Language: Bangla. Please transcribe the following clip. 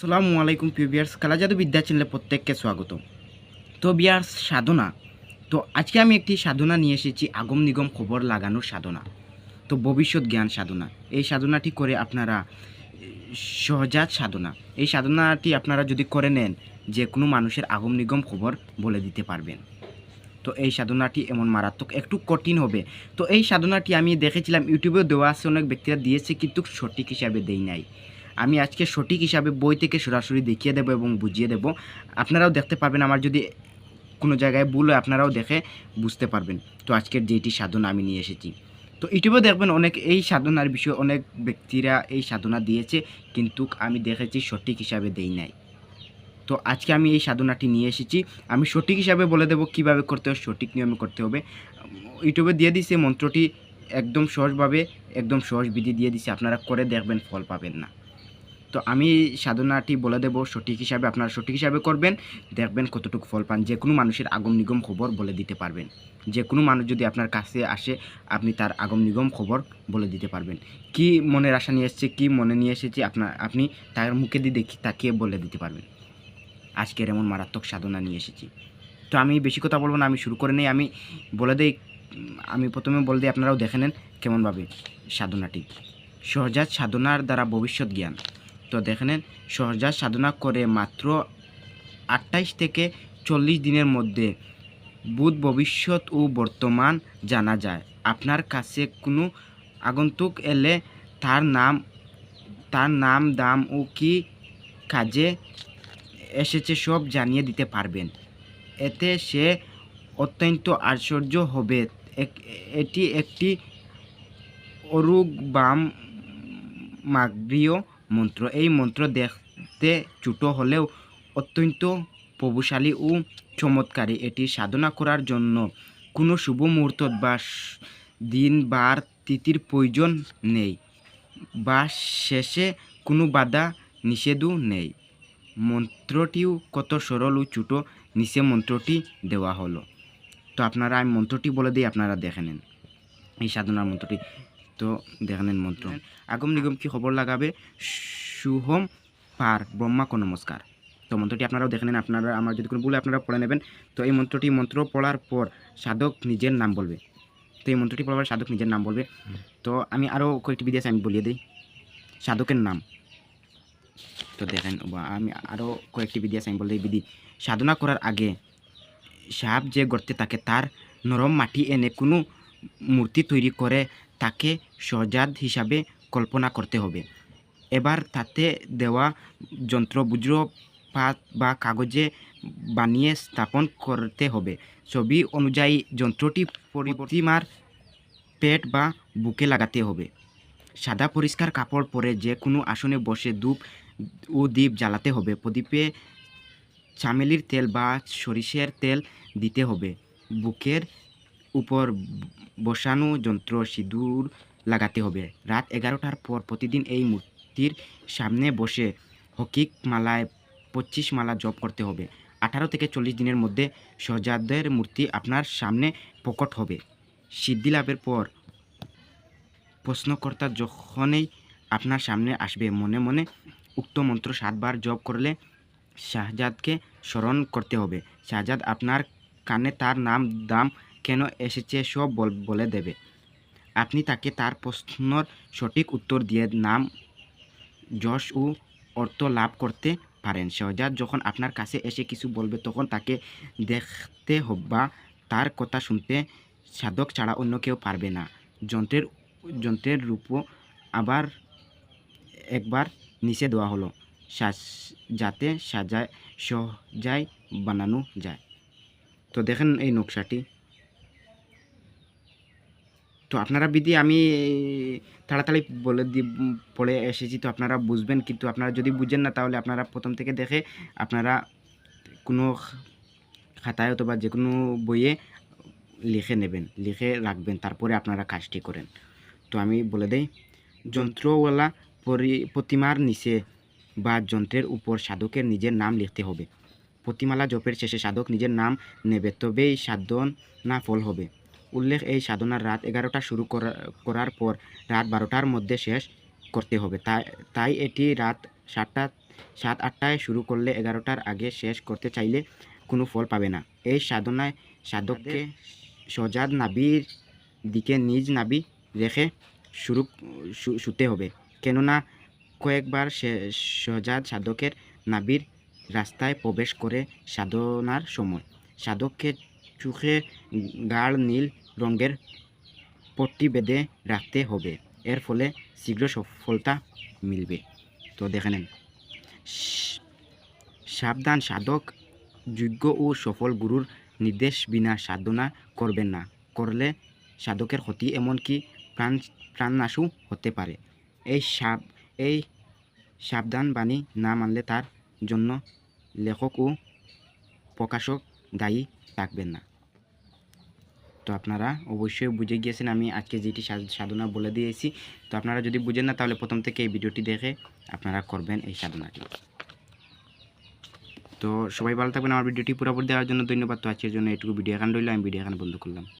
আসসালামু আলাইকুম প্রিয় বিয়ার্স কালাজাদু বিদ্যা চ্যানেলে প্রত্যেককে স্বাগত তো বিয়ার্স, সাধনা। তো আজকে আমি একটি সাধনা নিয়ে এসেছি, আগম নিগম খবর লাগানোর সাধনা। তো ভবিষ্যৎ জ্ঞান সাধনা। এই সাধনাটি করে আপনারা, সহজাত সাধনা। এই সাধনাটি আপনারা যদি করে নেন যে কোনো মানুষের আগম নিগম খবর বলে দিতে পারবেন। তো এই সাধনাটি এমন মারাত্মক, একটু কঠিন হবে। তো এই সাধনাটি আমি দেখেছিলাম, ইউটিউবেও দেওয়া আছে, অনেক ব্যক্তিরা দিয়েছে, কিন্তু সঠিক হিসাবে দেই নাই। আমি আজকে সঠিক হিসাবে বই থেকে সরাসরি দেখিয়ে দেবো এবং বুঝিয়ে দেবো। আপনারাও দেখতে পারবেন আমার যদি কোনো জায়গায় ভুল হয়, আপনারাও দেখে বুঝতে পারবেন। তো আজকের যেটি সাধনা আমি নিয়ে এসেছি। তো ইউটিউবে দেখবেন অনেক, এই সাধনার বিষয়ে অনেক ব্যক্তিরা এই সাধনা দিয়েছে, কিন্তু আমি দেখেছি সঠিক হিসাবে দেই নাই। তো আজকে আমি এই সাধনাটি নিয়ে এসেছি। আমি সঠিক হিসাবে বলে দেবো কীভাবে করতে হবে, সঠিক নিয়মে করতে হবে। ইউটিউবে দিয়ে দিছে মন্ত্রটি একদম সহজভাবে, একদম সহজ বিধি দিয়ে দিছে আপনারা করে দেখবেন, ফল পাবেন না। তো আমি সাধনাটি বলে দেব, সঠিক হিসাবে আপনারা সঠিক হিসাবে করবেন। দেখবেন কতটুকু ফল পান, যে কোনো মানুষের আগম নিগম খবর বলে দিতে পারবেন। যে কোনো মানুষ যদি আপনার কাছে আসে, আপনি তার আগম নিগম খবর বলে দিতে পারবেন। কি মনের আশা নিয়ে এসেছে, কি মনে নিয়ে এসেছে আপনার আপনি তার মুখে দিয়ে দেখি তাকিয়ে বলে দিতে পারবেন। আজকের এমন মারাত্মক সাধনা নিয়ে এসেছি। তো আমি বেশি কথা বলব না, আমি শুরু করে নেই, আমি বলে দিই, আমি প্রথমে বলে দিই, আপনারাও দেখে নেন কেমনভাবে সাধনাটি। সহজাত সাধনার দ্বারা ভবিষ্যৎ জ্ঞান। তো দেখে নেন সহজাত সাধনা করে মাত্র আটাইশ থেকে চল্লিশ দিনের মধ্যে বুধ ভবিষ্যৎ ও বর্তমান জানা যায়। আপনার কাছে কোনো আগন্তুক এলে তার নাম তার নাম, দাম ও কি কাজে এসেছে সব জানিয়ে দিতে পারবেন। এতে সে অত্যন্ত আশ্চর্য হবে। এটি একটি অরুগ বাম মাগরীয় মন্ত্র এই মন্ত্র দেখতে ছোটো হলেও অত্যন্ত প্রভুশালী ও চমৎকারী এটি সাধনা করার জন্য কোনো শুভ মুহূর্ত বা দিন বার তিথির প্রয়োজন নেই, বা শেষে কোনো বাধা নিষেধও নেই। মন্ত্রটিও কত সরল ও ছোটো, নিচে মন্ত্রটি দেওয়া হলো। তো, আপনারা আমি মন্ত্রটি বলে দিই আপনারা দেখে নেন। এই সাধনার মন্ত্রটি তো দেখে নেন মন্ত্র। আগম নিগম কি খবর লাগাবে? শুভম পার ব্রহ্মাকে নমস্কার। তো মন্ত্রটি আপনারাও দেখে নেন, আপনারা আমার যদি কোনো ভুলে আপনারা পড়ে নেবেন। তো এই মন্ত্রটি মন্ত্র পড়ার পর সাধক নিজের নাম বলবে। তো এই মন্ত্রটি পড়ার পর সাধক নিজের নাম বলবে। তো আমি আরও কয়েকটি আছে আমি বলিয়ে দিই। সাধকের নাম। তো দেখেন আমি আরও কয়েকটি আছে আমি বলে বিধি, সাধনা করার আগে সাপ যে গর্তে থাকে তার নরম মাটি এনে কোনো মূর্তি তৈরি করে তাকে সজাদ হিসাবে কল্পনা করতে হবে। এবার তাতে দেওয়া যন্ত্র, বুজ্র, পাত বা কাগজে বানিয়ে স্থাপন করতে হবে। ছবি অনুযায়ী যন্ত্রটি প্রতিমার পেট বা বুকে লাগাতে হবে। সাদা পরিষ্কার কাপড় পরে যে কোনো আসনে বসে ধূপ ও দ্বীপ জ্বালাতে হবে। প্রদীপে চামেলির তেল বা সরিষের তেল দিতে হবে। বুকের উপর বসানো যন্ত্র সিঁদুর লাগাতে হবে। রাত এগারোটার পর প্রতিদিন এই মূর্তির সামনে বসে হকিক মালায় পঁচিশ মালা জপ করতে হবে। আঠারো থেকে চল্লিশ দিনের মধ্যে সহজাদের মূর্তি আপনার সামনে প্রকট হবে। সিদ্ধি লাভের পর প্রশ্নকর্তা যখনই আপনার সামনে আসবে, মনে মনে উক্ত মন্ত্র সাতবার জপ করলে শাহজাদকে স্মরণ করতে হবে। শাহজাদ আপনার কানে তার নাম, দাম কেন এসেছে সব বল- দেবে। আপনি তাকে তার প্রশ্নর সঠিক উত্তর দিয়ে নাম, যশ ও অর্থ লাভ করতে পারেন। শাহজাদ যখন আপনার কাছে এসে কিছু বলবে, তখন তাকে দেখতে বা তার কথা শুনতে সাধক ছাড়া অন্য কেউ পারবে না। যন্ত্রের যন্ত্রের রূপও আবার একবার নিচে দেওয়া হলো। যাতে সাজায় সহজায় বানানো যায়। তো দেখেন এই নকশাটি। তো আপনারা বিধি আমি তাড়াতাড়ি বলে দি, পড়ে এসেছি, তো আপনারা বুঝবেন, কিন্তু আপনারা যদি বুঝেন না, তাহলে আপনারা প্রথম থেকে দেখে আপনারা কোনো খাতায় অথবা যে কোনো বইয়ে লিখে নেবেন, লিখে রাখবেন, তারপরে আপনারা কাজটি করেন। তো আমি বলে দেই, যন্ত্রওয়ালা পরি- প্রতিমার নিচে বা যন্ত্রের উপর সাধকের নিজের নাম লিখতে হবে। প্রতিমালা জপের শেষে সাধক নিজের নাম নেবে, তবেই সাধন না ফল হবে। উল্লেখ এই সাধনার রাত এগারোটা শুরু করা, করার পর রাত বারোটার মধ্যে শেষ করতে হবে। তাই তাই এটি রাত সাতটা, সাত আটটায় শুরু করলে এগারোটার আগে শেষ করতে চাইলে কোনো ফল পাবে না। এই সাধনায় সাধককে সজাদ নাবির দিকে নিজ নাবি রেখে শুরু শুতে হবে। কেননা কয়েকবার সে সজাদ সাধকের নাবির রাস্তায় প্রবেশ করে সাধনার সময়। সাধককে চোখে গাঢ় নীল রঙের পট্টি বেঁধে রাখতে হবে। এর ফলে শীঘ্র সফলতা মিলবে। তো দেখে নেন। সাবধান সাধক, যোগ্য ও সফল গুরুর নির্দেশ বিনা সাধনা করবেন না। করলে সাধকের ক্ষতি এমনকি প্রাণ প্রাণনাশও হতে পারে। এই সাব এই সাবধান বাণী না মানলে তার জন্য লেখক ও প্রকাশক দায়ী থাকবেন না। তো আপনারা অবশ্যই বুঝে গিয়েছেন আমি আজকে যেটি সাধনা বলে দিয়েছি। তো আপনারা যদি বুঝেন না, তাহলে প্রথম থেকে এই ভিডিওটি দেখে আপনারা করবেন এই সাধনাটি। তো সবাই ভালো থাকবেন। আমার ভিডিওটি পুরোপুরি দেওয়ার জন্য ধন্যবাদ। তো আজকের জন্য এটুকু। ভিডিও এখানে রইল। আমি ভিডিও এখানে বন্ধ করলাম।